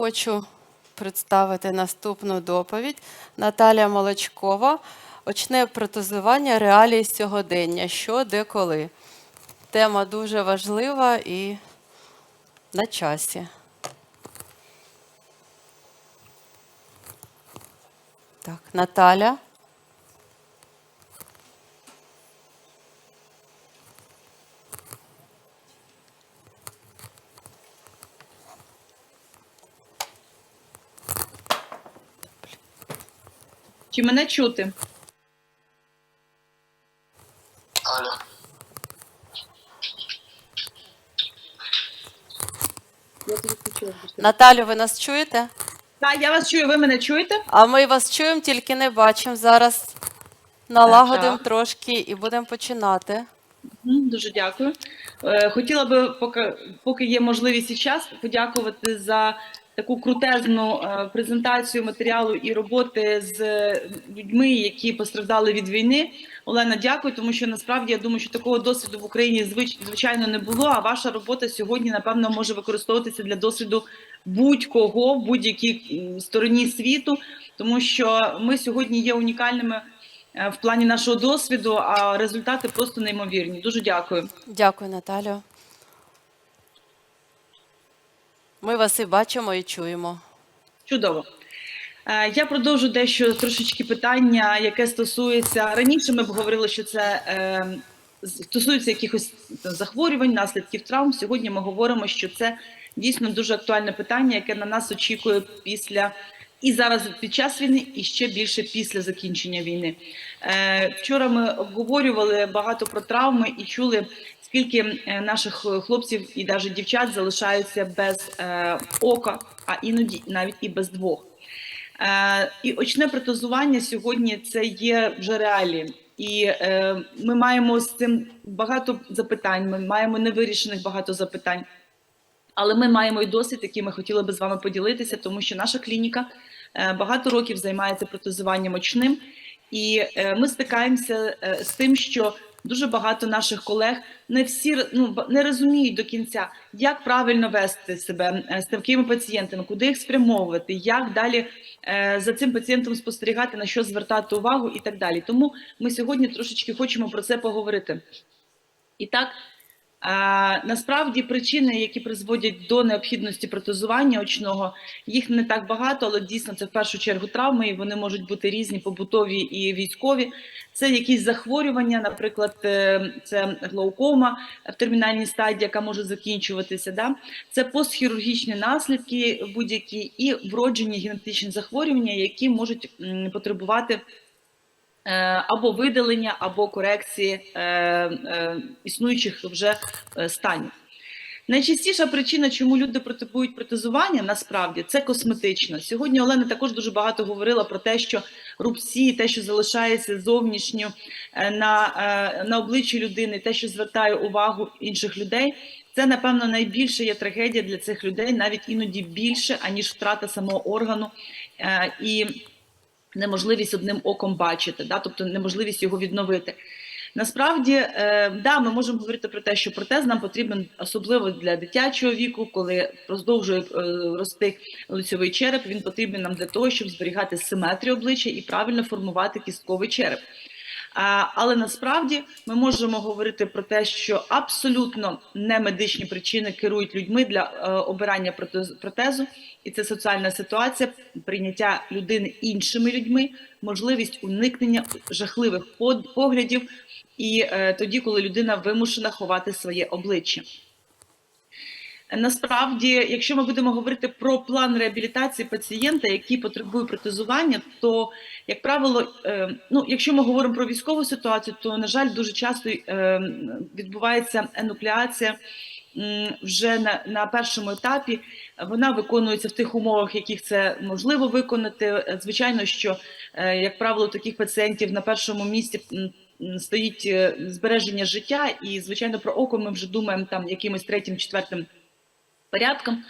хочу представити наступну доповідь. Наталія Молочкова. Очне протезування реалії сьогодення. Що, де, коли. Тема дуже важлива і на часі. Так, Наталя. Чи мене чути? Алло. Я тобі почула. Наталю, ви нас чуєте? Так, я вас чую, ви мене чуєте? А ми вас чуємо, тільки не бачимо. Зараз налагодимо Так. трошки і будемо починати. Мгм, Дуже дякую. Е, Хотіла би, поки, поки є можливість і час, подякувати за таку крутезну е, презентацію матеріалу і роботи з людьми, які постраждали від війни. Олена, дякую, тому що насправді я думаю, що такого досвіду в Україні звич- звичайно не було. А ваша робота сьогодні, напевно, може використовуватися для досвіду будь-кого в будь-якій стороні світу, тому що ми сьогодні є унікальними е, в плані нашого досвіду, а результати просто неймовірні. Дуже дякую. Дякую, Наталю. Ми вас і бачимо, і чуємо. Чудово. Е, Я продовжу дещо трошечки питання, яке стосується раніше. Ми б говорили, що це е, стосується якихось захворювань, наслідків травм. Сьогодні ми говоримо, що це дійсно дуже актуальне питання, яке на нас очікує після і зараз під час війни, і ще більше після закінчення війни. Е, Вчора ми обговорювали багато про травми і чули, скільки е, наших хлопців і навіть дівчат залишаються без е, ока, а іноді навіть і без двох. Е, І очне протезування сьогодні це є вже реалії. І е, ми маємо з цим багато запитань. Ми маємо невирішених багато запитань. Але ми маємо і досвід, який ми хотіли би з вами поділитися, тому що наша клініка е, багато років займається протезуванням очним, і е, ми стикаємося е, з тим, що дуже багато наших колег не всі ну, не розуміють до кінця, як правильно вести себе е, з такими пацієнтами, куди їх спрямовувати, як далі е, за цим пацієнтом спостерігати, на що звертати увагу і так далі. Тому ми сьогодні трошечки хочемо про це поговорити. І так, насправді причини, які призводять до необхідності протезування очного, їх не так багато, але дійсно це в першу чергу травми, і вони можуть бути різні, побутові і військові. Це якісь захворювання, наприклад, е, це глаукома в термінальній стадії, яка може закінчуватися. Да? Це постхірургічні наслідки будь-які і вроджені генетичні захворювання, які можуть потребувати або видалення, або корекції е, е, існуючих вже е, станів. Найчастіша причина, чому люди потребують протезування, насправді це косметична. Сьогодні Олена також дуже багато говорила про те, що рубці, те, що залишається зовнішньо е, на, е, на обличчі людини, те, що звертає увагу інших людей, це напевно найбільша є трагедія для цих людей, навіть іноді більше, аніж втрата самого органу. Е, І неможливість одним оком бачити, да, тобто неможливість його відновити. Насправді, е, да, ми можемо говорити про те, що протез нам потрібен особливо для дитячого віку, коли продовжує е, рости лицьовий череп. Він потрібен нам для того, щоб зберігати симетрію обличчя і правильно формувати кістковий череп. Але насправді ми можемо говорити про те, що абсолютно не медичні причини керують людьми для е, обирання протез- протезу, і це соціальна ситуація, прийняття людини іншими людьми, можливість уникнення жахливих поглядів, і е, тоді, коли людина вимушена ховати своє обличчя. Насправді, якщо ми будемо говорити про план реабілітації пацієнта, який потребує протезування, то як правило, е, ну якщо ми говоримо про військову ситуацію, то на жаль, дуже часто е, відбувається енуклеація вже на, на першому етапі. Вона виконується в тих умовах, яких це можливо виконати. Звичайно, що е, як правило, таких пацієнтів на першому місці стоїть збереження життя, і звичайно про око ми вже думаємо там якимось третім, четвертим порядком.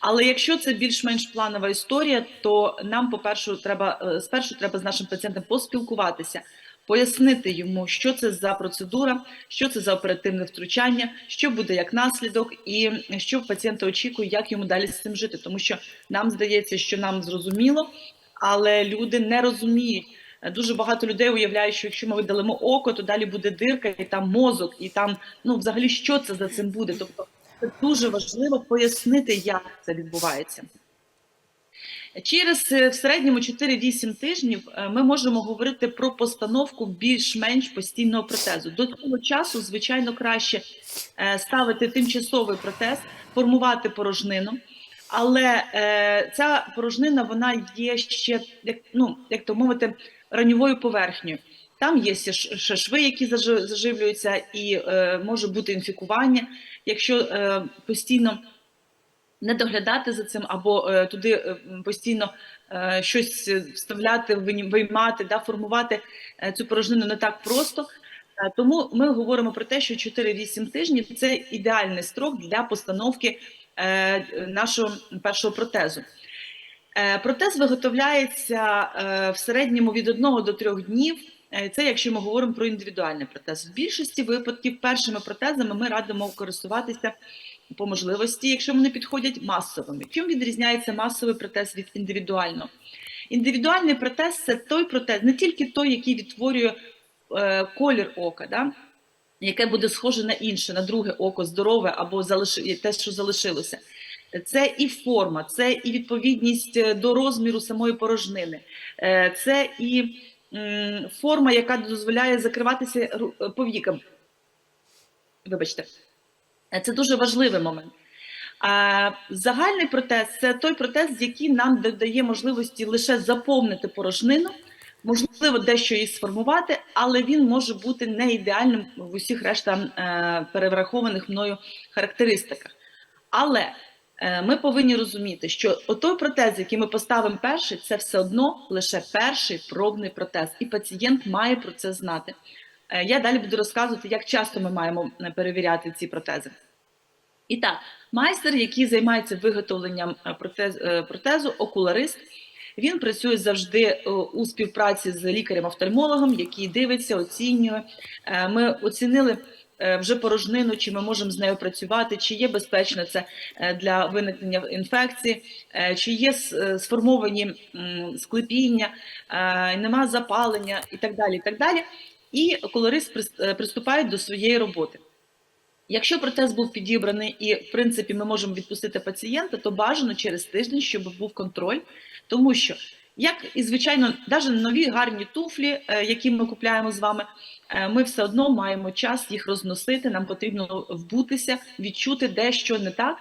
Але якщо це більш-менш планова історія, то нам, по-перше, треба е, спершу треба з нашим пацієнтом поспілкуватися, пояснити йому, що це за процедура, що це за оперативне втручання, що буде як наслідок, і що пацієнта очікує, як йому далі з цим жити. Тому що нам здається, що нам зрозуміло, але люди не розуміють. Дуже багато людей уявляють, що якщо ми видалимо око, то далі буде дирка, і там мозок, і там ну взагалі що це за цим буде. Тобто це дуже важливо пояснити, як це відбувається. Через е, в середньому 4-8 тижнів е, ми можемо говорити про постановку більш-менш постійного протезу. До цього часу, звичайно, краще е, ставити тимчасовий протез, формувати порожнину. Але ця порожнина вона є ще, як, ну, як то мовити, раньовою поверхнею. Там є ще шви, які заживлюються, і е, може бути інфікування. Якщо е, постійно не доглядати за цим, або е, туди е, постійно е, щось вставляти, виймати, да, формувати е, цю порожнину не так просто. Е, Тому ми говоримо про те, що 4-8 тижнів це ідеальний строк для постановки е, нашого першого протезу. Протез виготовляється в середньому від 1 до 3 днів. Е, Це якщо ми говоримо про індивідуальний протез. В більшості випадків першими протезами ми радимо користуватися по можливості, якщо вони підходять масовими. Чим відрізняється масовий протез від індивідуального? Індивідуальний протез це той протез, не тільки той, який відтворює е, колір ока, да? яке буде схоже на інше, на друге око, здорове або те, що залишилося. Це і форма, це і відповідність е, до розміру самої порожнини, це і форма, яка дозволяє закриватися е, повікам. Вибачте, Е, це дуже важливий момент. А загальний протез це той протез, який нам додає можливості лише заповнити порожнину, можливо, дещо її сформувати, але він може бути не ідеальним в усіх решта е, перерахованих мною характеристиках. Але ми повинні розуміти, що той протез, який ми поставимо перший, це все одно лише перший пробний протез, і пацієнт має про це знати. Е, Я далі буду розказувати, як часто ми маємо е, перевіряти ці протези. І так, майстер, який займається виготовленням е, протез, е, протезу, окуларист, він працює завжди е, у співпраці з лікарем-офтальмологом, який дивиться, оцінює. Е, Ми оцінили е, вже порожнину, чи ми можемо з нею працювати, чи є безпечно це е, для виникнення інфекції, е, чи є е, сформовані склепіння, е, нема запалення і так далі. І так далі. І е, приступає до своєї роботи. Якщо протез був підібраний і, в принципі, ми можемо відпустити пацієнта, то бажано через тиждень, щоб був контроль, тому що, як і звичайно, навіть нові гарні туфлі, е, які ми купляємо з вами, е, ми все одно маємо час їх розносити. Нам потрібно вбутися, відчути дещо не так.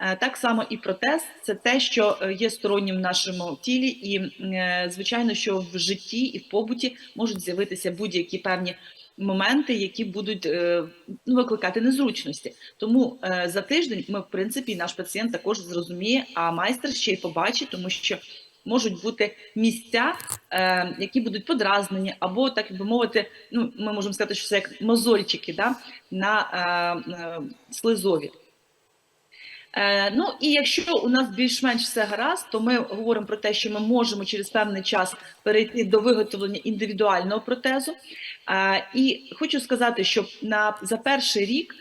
Е, Так само і протез це те, що е, є стороннім в нашому тілі, і е, звичайно, що в житті і в побуті можуть з'явитися будь-які певні моменти, які будуть е, ну, викликати незручності. Тому е, за тиждень ми, в принципі, наш пацієнт також зрозуміє, а майстер ще й побачить, тому що можуть бути місця, е, які будуть подразнені, або так би мовити, ну ми можемо сказати, що це як мозольчики да, на е, е, слизові. Е, ну і якщо у нас більш-менш все гаразд, то ми говоримо про те, що ми можемо через певний час перейти до виготовлення індивідуального протезу. Е, і хочу сказати, що на за перший рік,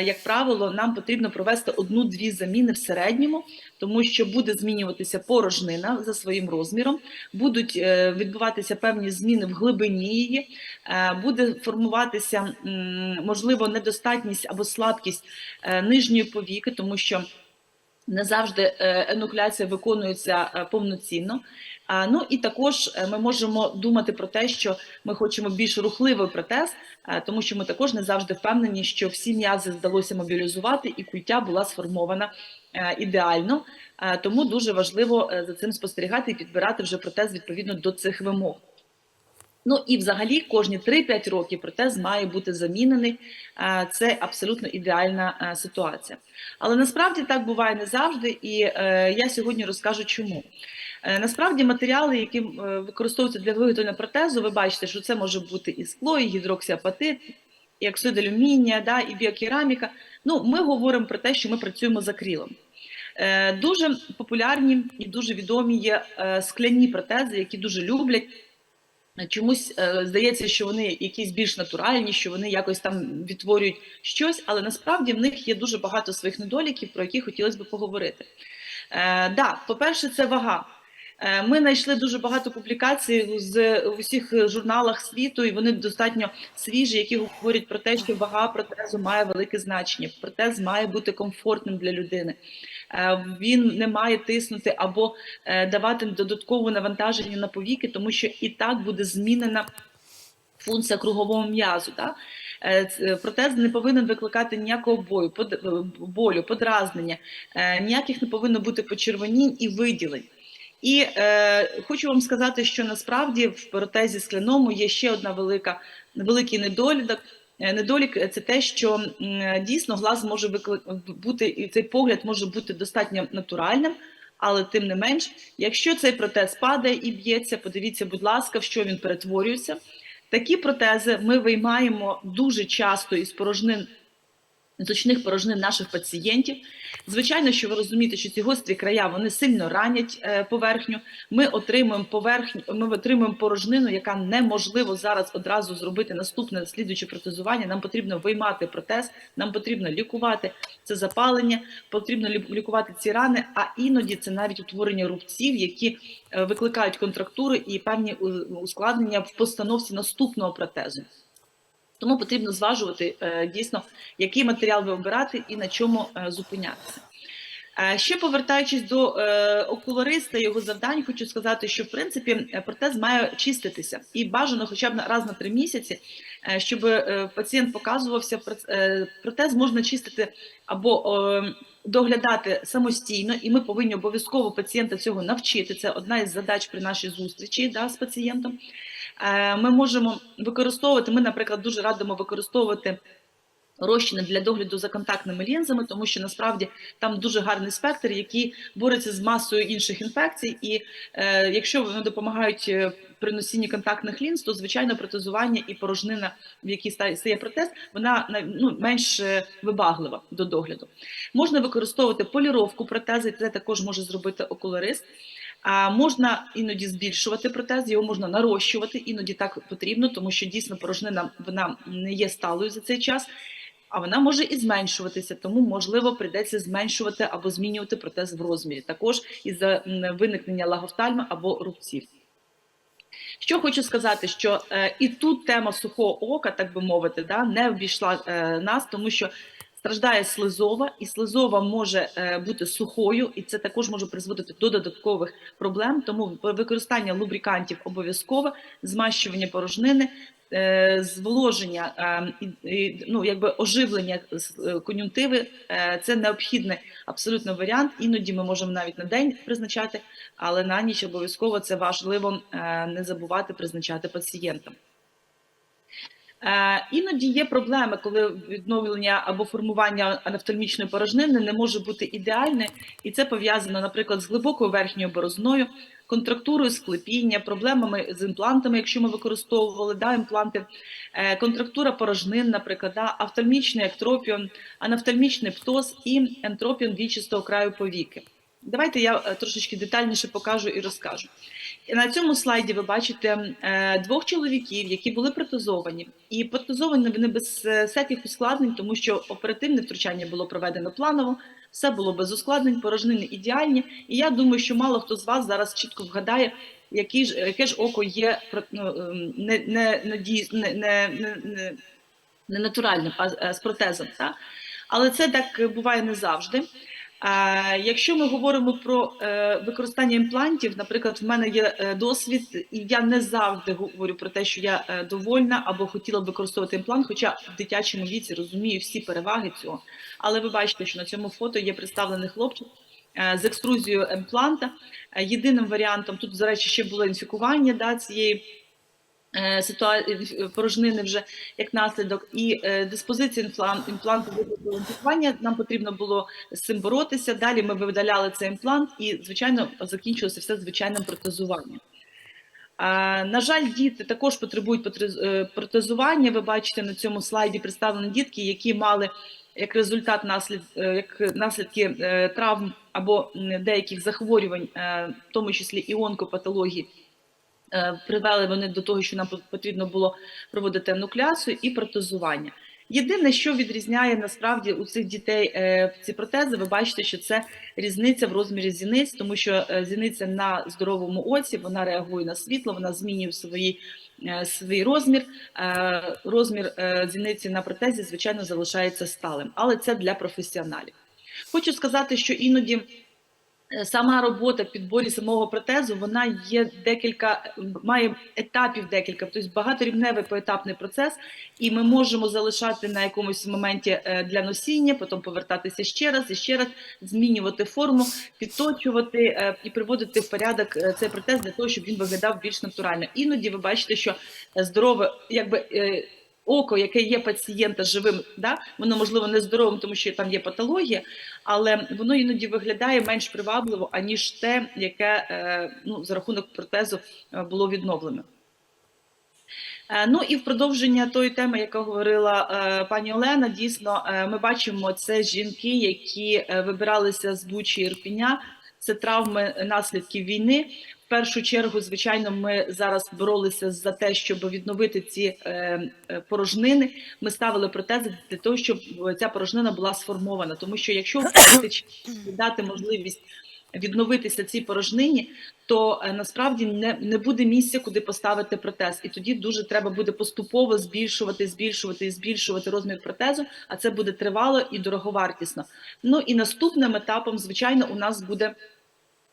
як правило, нам потрібно провести одну-дві заміни в середньому, тому що буде змінюватися порожнина за своїм розміром, будуть е, відбуватися певні зміни в глибині її, е, буде формуватися можливо недостатність або слабкість е, нижньої повіки, тому що не завжди е, енукляція виконується е, повноцінно. А, Ну і також е, ми можемо думати про те, що ми хочемо більш рухливий протез, тому що ми також не завжди впевнені, що всі м'язи вдалося мобілізувати, і культя була сформована е, ідеально. Тому дуже важливо е, за цим спостерігати і підбирати вже протез відповідно до цих вимог. Ну і взагалі кожні 3-5 років протез має бути замінений. Це абсолютно ідеальна ситуація. Але насправді так буває не завжди, і я сьогодні розкажу чому. Е, Насправді матеріали, які е, використовуються для виготовлення протезу, ви бачите, що це може бути і скло, і гідроксіапатит, і оксид алюмінія, да, і біокераміка. Ну, ми говоримо про те, що ми працюємо з акрилом. Е, Дуже популярні і дуже відомі є скляні протези, які дуже люблять Чомусь здається, що вони якісь більш натуральні, що вони якось там відтворюють щось, але насправді в них є дуже багато своїх недоліків, про які хотілося б поговорити. Е, да, по-перше, це вага. Е, Ми знайшли дуже багато публікацій з усіх журналах світу, і вони достатньо свіжі, які говорять про те, що вага протезу має велике значення. Протез має бути комфортним для людини. Е, Він не має тиснути або е, давати додаткове навантаження на повіки, тому що і так буде змінена функція кругового м'язу. Да? Протез не повинен викликати ніякого бою, болю, подразнення, ніяких не повинно бути почервонінь і виділень. І е, хочу вам сказати, що насправді в протезі скляному є ще одна велика великий недолік. Е, Недолік е, це те, що дійсно глаз може виклик... бути, і цей погляд може бути достатньо натуральним, але тим не менш, якщо цей протез падає і б'ється, подивіться, будь ласка, в що він перетворюється. Такі протези ми виймаємо дуже часто із порожнин точних порожнин наших пацієнтів. Звичайно, що ви розумієте, що ці гострі края вони сильно ранять е, поверхню. Ми отримуємо поверхню, ми отримуємо порожнину, яка неможливо зараз одразу зробити наступне слідуюче протезування. Нам потрібно виймати протез, нам потрібно лікувати це запалення, потрібно лікувати ці рани. А іноді це навіть утворення рубців, які е, викликають контрактури і певні ускладнення в постановці наступного протезу. Тому потрібно зважувати е, дійсно, який матеріал ви обирати і на чому е, зупинятися. Е, Ще повертаючись до окулариста його завдань, хочу сказати, що в принципі протез має чиститися і бажано хоча б раз на три місяці, щоб пацієнт показувався. Протез можна чистити або доглядати самостійно, і ми повинні обов'язково пацієнта цього навчити. Це одна із задач при нашій зустрічі да, з пацієнтом. Е, Ми можемо використовувати. Ми, наприклад, дуже радимо використовувати. Розчини для догляду за контактними лінзами, тому що насправді там дуже гарний спектр, який бореться з масою інших інфекцій. І е, якщо вони допомагають е, при носінні контактних лінз, то звичайно протезування і порожнина, в якій ста- стає протез, вона ну, менш е, вибаглива до догляду. Можна використовувати поліровку протези, це також може зробити окуларист. А можна іноді збільшувати протез, його можна нарощувати, іноді так потрібно, тому що дійсно порожнина вона не є сталою за цей час, а вона може і зменшуватися, тому можливо прийдеться зменшувати або змінювати протез в розмірі, також із-за виникнення лагофтальми або рубців. Що хочу сказати, що е, і тут тема сухого ока, так би мовити, да, не обійшла е, нас, тому що страждає слизова, і слизова може е, бути сухою, і це також може призводити до додаткових проблем. Тому використання лубрикантів обов'язково, змащування порожнини, е, зволоження, е, ну, якби оживлення кон'юнктиви це необхідний абсолютно варіант. Іноді ми можемо навіть на день призначати, але на ніч обов'язково це важливо не забувати призначати пацієнтам. Е, Іноді є проблеми, коли відновлення або формування анафтальмічної порожнини не може бути ідеальне, і це пов'язано, наприклад, з глибокою верхньою борозною, контрактурою склепіння, проблемами з імплантами, якщо ми використовували да, імпланти, е, контрактура порожнин, наприклад, да, офтальмічний ектропіон, анафтальмічний птоз і ентропіон вічистого краю повіки. Давайте я е, трошечки детальніше покажу і розкажу. На цьому слайді ви бачите е, двох чоловіків, які були протезовані, і протезовані вони без е, всяких ускладнень, тому що оперативне втручання було проведено планово, все було без ускладнень, порожнини ідеальні. І я думаю, що мало хто з вас зараз чітко вгадає, який ж, яке ж око є ну, ем, не, не, не, не, не, не, не, не натуральним, а е, з протезом. Та? Але це так буває не завжди. Якщо ми говоримо про е, використання імплантів, наприклад, в мене є е, досвід, і я не завжди говорю про те, що я е, довольна або хотіла б використовувати імплант, хоча в дитячому віці розумію всі переваги цього. Але ви бачите, що на цьому фото є представлений хлопчик з екструзією імпланта. Єдиним варіантом тут, до речі, ще було інфікування да, цієї порожнини вже як наслідок, і е, диспозиція імплан- імпланту інфікування. Нам потрібно було з цим боротися. Далі ми видаляли цей імплант, і звичайно закінчилося все звичайним протезуванням. На жаль, діти також потребують е, протезування. Ви бачите на цьому слайді представлені дітки, які мали як результат наслід, е, як наслідки е, травм або деяких захворювань, е, в тому числі і онкопатології, Е, Привели вони до того, що нам потрібно було проводити нуклеацію і протезування. Єдине, що відрізняє насправді у цих дітей е, ці протези, ви бачите, що це різниця в розмірі зіниць, тому що е, зіниця на здоровому оці вона реагує на світло, вона змінює свої, е, свій розмір. Е, Розмір е, зіниці на протезі, звичайно, залишається сталим, але це для професіоналів. Хочу сказати, що іноді. Е, Сама робота підборі самого протезу вона є декілька, має етапів декілька, тобто багаторівневий поетапний процес, і ми можемо залишати на якомусь моменті е, для носіння, потім повертатися ще раз і ще раз, змінювати форму, підточувати е, і приводити в порядок цей протез для того, щоб він виглядав більш натурально. Іноді ви бачите, що здорове, якби. Око, яке є пацієнта живим, да, воно можливо не здоровим, тому що там є патологія, але воно іноді виглядає менш привабливо, аніж те, яке е, ну, за рахунок протезу е, було відновлено. Е, Ну і в продовження тої теми, яка говорила е, пані Олена, дійсно е, ми бачимо це жінки, які е, вибиралися з Бучі Ірпіня. Це травми наслідків війни. Першу чергу, звичайно, ми зараз боролися за те, щоб відновити ці е, е, порожнини. Ми ставили протези для того, щоб ця порожнина була сформована. Тому що якщо дати можливість відновитися цій порожнині, то е, насправді не, не буде місця, куди поставити протез, і тоді дуже треба буде поступово збільшувати, збільшувати і збільшувати розмір протезу. А це буде тривало і дороговартісно. Ну і наступним етапом, звичайно, у нас буде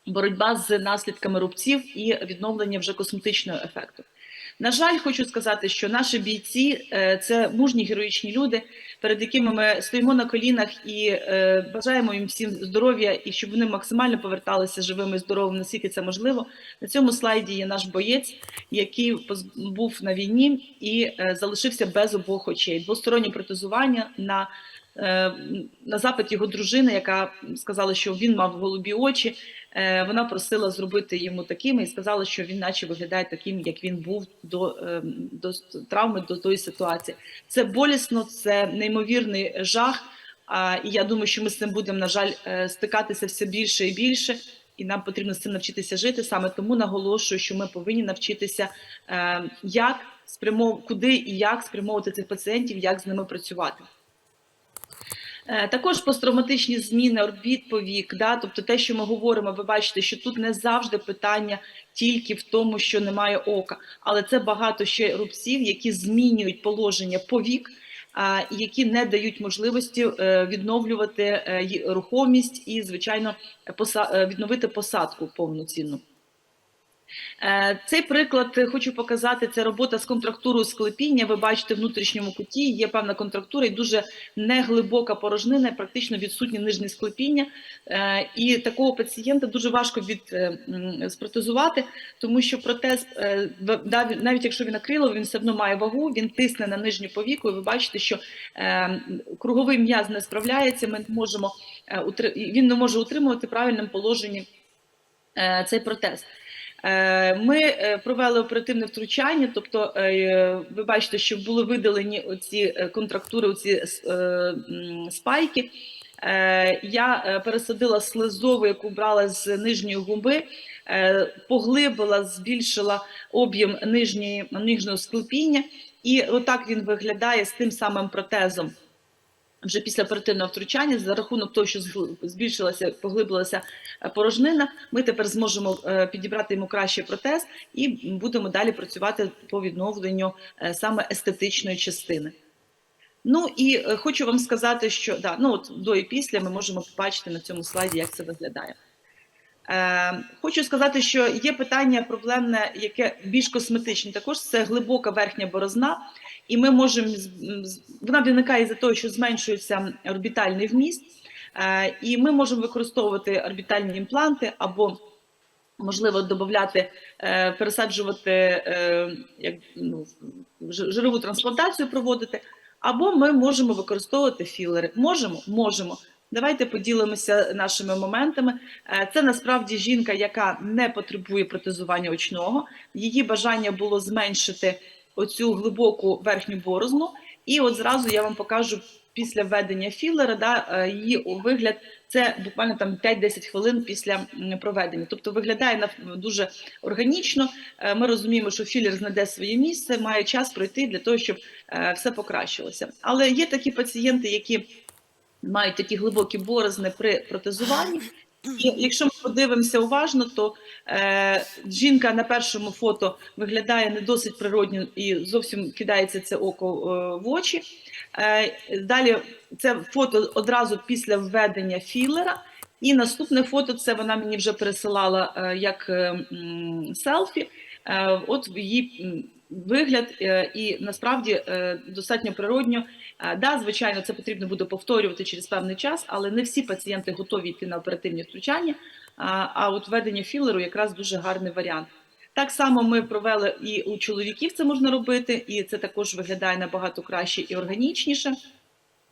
боротьба з наслідками рубців і відновлення вже косметичного ефекту. На жаль, хочу сказати, що наші бійці е, це мужні героїчні люди, перед якими ми стоїмо на колінах і е, бажаємо їм всім здоров'я і щоб вони максимально поверталися живими і здоровими, наскільки це можливо. На цьому слайді є наш боєць, який був на війні і е, залишився без обох очей. Двостороннє протезування на на запит його дружини, яка сказала, що він мав голубі очі. Е, Вона просила зробити йому такими і сказала, що він наче виглядає таким, як він був до, е, до травми, до тої ситуації. Це болісно, це неймовірний жах. І я думаю, що ми з цим будемо, на жаль, е, стикатися все більше і більше. І нам потрібно з цим навчитися жити. Саме тому наголошую, що ми повинні навчитися, е, як спрямов... куди і як спрямовувати цих пацієнтів, як з ними працювати. Е, Також посттравматичні зміни орбіт повік, да, тобто те, що ми говоримо, ви бачите, що тут не завжди питання тільки в тому, що немає ока, але це багато ще рубців, які змінюють положення повік, а, які не дають можливості е, відновлювати е, рухомість і, звичайно, е, відновити посадку повноцінну. Е, Цей приклад е, хочу показати. Це робота з контрактурою склепіння. Ви бачите, в внутрішньому куті є певна контрактура і дуже неглибока порожнина, практично відсутнє нижнє склепіння. Е, І такого пацієнта дуже важко від е, м, спротезувати, тому що протез, навіть якщо він акриловий, він все одно має вагу, він тисне на нижню повіку. І ви бачите, що круговий м'яз не справляється. Ми не можемо він не може утримувати в правильному положенні цей протез. Е, Ми е, провели оперативне втручання, тобто е, ви бачите, що були видалені оці контрактури, е, спайки. Я пересадила слизову, яку брала з нижньої губи, поглибила, збільшила об'єм нижнього склепіння, і отак він виглядає з тим самим протезом. Вже після оперативного втручання, за рахунок того, що збільшилася, поглибилася е, порожнина, ми тепер зможемо е, підібрати йому кращий протез і будемо далі працювати по відновленню е, саме естетичної частини. Ну і хочу вам сказати, що да, ну от до і після ми можемо побачити на цьому слайді, як це виглядає. Е, хочу сказати, що є питання проблемне, яке більш косметичне. Також це глибока верхня борозна, і ми можемо вона виникає із-за того, що зменшується орбітальний вміст, е, і ми можемо використовувати орбітальні імпланти або можливо додати, е, пересаджувати е, як ну, жирову трансплантацію проводити, або ми можемо використовувати філери. Можемо, можемо. Давайте поділимося нашими моментами. Це насправді жінка, яка не потребує протезування очного. Її бажання було зменшити оцю глибоку верхню борозну. І от зразу я вам покажу після введення філера, да, е, її вигляд Це буквально там 5-10 хвилин після проведення. Тобто виглядає дуже органічно. Е, Ми розуміємо, що філер знайде своє місце, має час пройти для того, щоб е, все покращилося. Але є такі пацієнти, які мають такі глибокі борозни при протезуванні. І якщо ми подивимося уважно, то е, жінка на першому фото виглядає не досить природньо і зовсім кидається це око е, в очі. Е, далі це фото одразу після введення філера. І наступне фото це вона мені вже пересилала е, як е, селфі. Е, от її вигляд, е, і насправді е, достатньо природньо. Е, Да, звичайно, це потрібно буде повторювати через певний час, але не всі пацієнти готові йти на оперативні втручання. А, от введення філеру якраз дуже гарний варіант. Так само ми провели і у чоловіків це можна робити, і це також виглядає набагато краще і органічніше.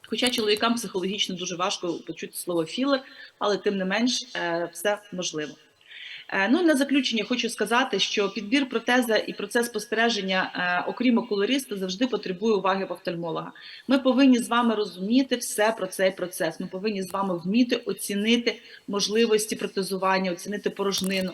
Хоча чоловікам психологічно дуже важко почути слово філер, але тим не менш все можливо. Е, Ну і на заключення хочу сказати, що підбір протеза і процес спостереження, е, окрім окулариста, завжди потребує уваги в офтальмолога. Ми повинні з вами розуміти все про цей процес. Ми повинні з вами вміти оцінити можливості протезування, оцінити порожнину.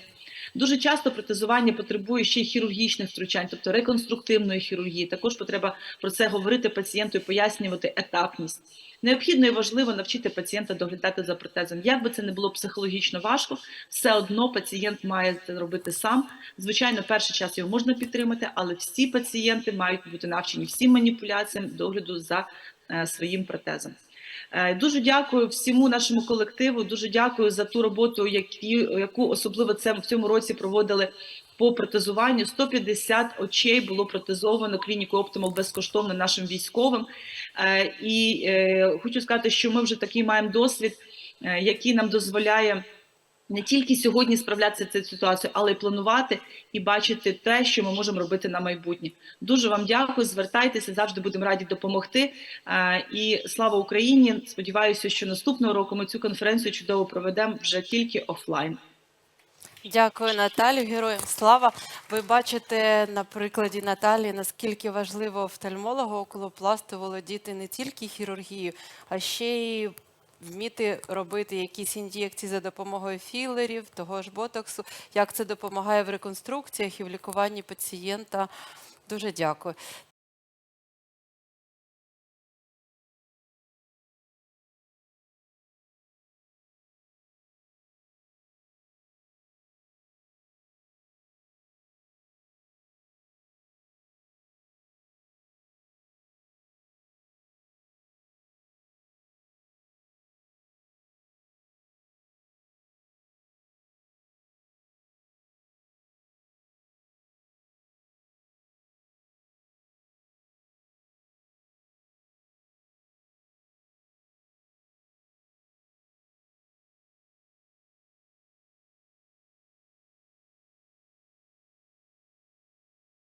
Дуже часто протезування потребує ще й хірургічних втручань, тобто реконструктивної хірургії. Також потреба про це говорити пацієнту і пояснювати етапність. Необхідно і важливо навчити пацієнта доглядати за протезом. Як би це не було психологічно важко, все одно пацієнт має це робити сам. Звичайно, перший час його можна підтримати, але всі пацієнти мають бути навчені всім маніпуляціям догляду за е, своїм протезом. Е, Дуже дякую всьому нашому колективу. Дуже дякую за ту роботу, які, яку особливо це в цьому році проводили по протезуванню. 150 очей було протезовано клініку Оптимал безкоштовно нашим військовим. Е, І е, хочу сказати, що ми вже такий маємо досвід, який нам дозволяє. Не тільки сьогодні справлятися з цією ситуацією, але й планувати і бачити те, що ми можемо робити на майбутнє. Дуже вам дякую. Звертайтеся, завжди будемо раді допомогти. Е, І слава Україні! Сподіваюся, що наступного року ми цю конференцію чудово проведемо вже тільки офлайн. Дякую, Наталю. Героям слава. Ви бачите на прикладі Наталі, наскільки важливо офтальмологу околопласту володіти не тільки хірургією, а ще й вміти робити якісь ін'єкції за допомогою філерів, того ж ботоксу, як це допомагає в реконструкціях і в лікуванні пацієнта. Дуже дякую.